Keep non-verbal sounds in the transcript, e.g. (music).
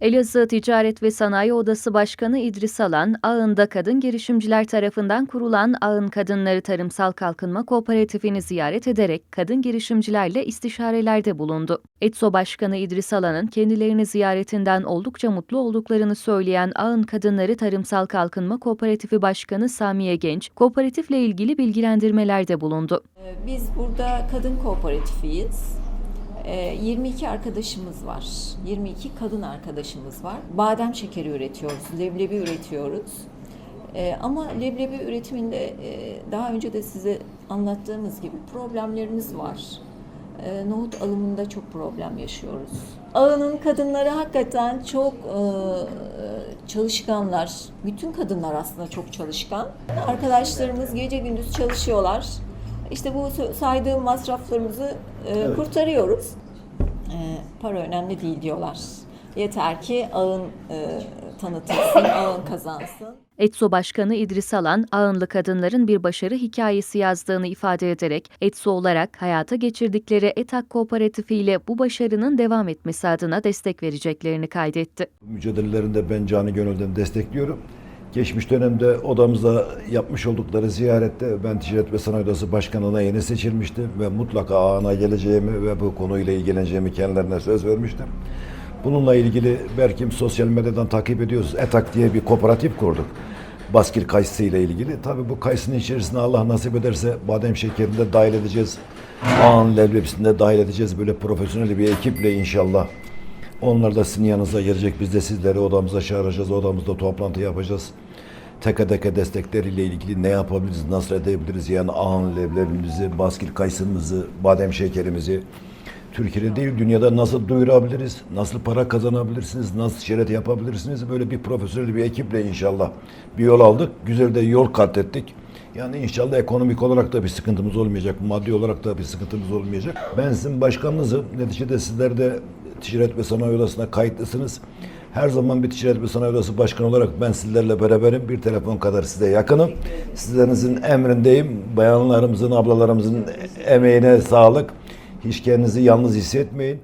Elazığ Ticaret ve Sanayi Odası Başkanı İdris Alan, Ağın'da kadın girişimciler tarafından kurulan Ağın Kadınları Tarımsal Kalkınma Kooperatifini ziyaret ederek kadın girişimcilerle istişarelerde bulundu. ETSO Başkanı İdris Alan'ın kendilerini ziyaretinden oldukça mutlu olduklarını söyleyen Ağın Kadınları Tarımsal Kalkınma Kooperatifi Başkanı Samiye Genç, kooperatifle ilgili bilgilendirmelerde bulundu. Ee, Biz burada kadın kooperatifiyiz. Ee, 22 arkadaşımız var. 22 kadın arkadaşımız var. Badem şekeri üretiyoruz, leblebi üretiyoruz. Ee, Ama leblebi üretiminde e, daha önce de size anlattığımız gibi problemlerimiz var. Ee, Nohut alımında çok problem yaşıyoruz. Ağının kadınları hakikaten çok e, çalışkanlar. Bütün kadınlar aslında çok çalışkan. Arkadaşlarımız gece gündüz çalışıyorlar. İşte bu saydığım masraflarımızı e, kurtarıyoruz. Para önemli değil diyorlar. Yeter ki ağın e, tanıtılsın, (coughs) ağın kazansın. ETSO Başkanı İdris Alan, Ağınlı kadınların bir başarı hikayesi yazdığını ifade ederek, ETSO olarak hayata geçirdikleri ETAK Kooperatifi ile bu başarının devam etmesi adına destek vereceklerini kaydetti. Mücadelelerinde ben canı gönülden destekliyorum. Geçmiş dönemde odamıza yapmış oldukları ziyarette ben Ticaret ve Sanayi Odası Başkanı'na yeni seçilmiştim ve mutlaka ağına geleceğimi ve bu konuyla ilgileneceğimi kendilerine söz vermiştim. Bununla ilgili belki sosyal medyadan takip ediyoruz. ETAK diye bir kooperatif kurduk. Baskil kayısı ile ilgili. Tabii bu kayısının içerisine Allah nasip ederse badem şekerini de dahil edeceğiz. Ağın leblebisini de dahil edeceğiz. Böyle profesyonel bir ekiple inşallah. Onlar da sizin yanınıza gelecek. Biz de sizleri odamıza çağıracağız. Odamızda toplantı yapacağız. Teke teke destekleriyle ilgili ne yapabiliriz, nasıl edebiliriz? Yani ağın leblebimizi, baskil kayısımızı, badem şekerimizi Türkiye'de değil dünyada nasıl duyurabiliriz, nasıl para kazanabilirsiniz, nasıl ticaret yapabilirsiniz? Böyle bir profesyonel bir ekiple inşallah bir yol aldık. Güzel de yol kat ettik. Yani inşallah ekonomik olarak da bir sıkıntımız olmayacak, maddi olarak da bir sıkıntımız olmayacak. Ben sizin başkanınızım. Neticede sizler de Ticaret ve Sanayi Odası'na kayıtlısınız. Her zaman bir Ticaret ve Sanayi Odası Başkanı olarak ben sizlerle beraberim. Bir telefon kadar size yakınım. Sizlerinizin emrindeyim. Bayanlarımızın, ablalarımızın emeğine sağlık. Hiç kendinizi yalnız hissetmeyin.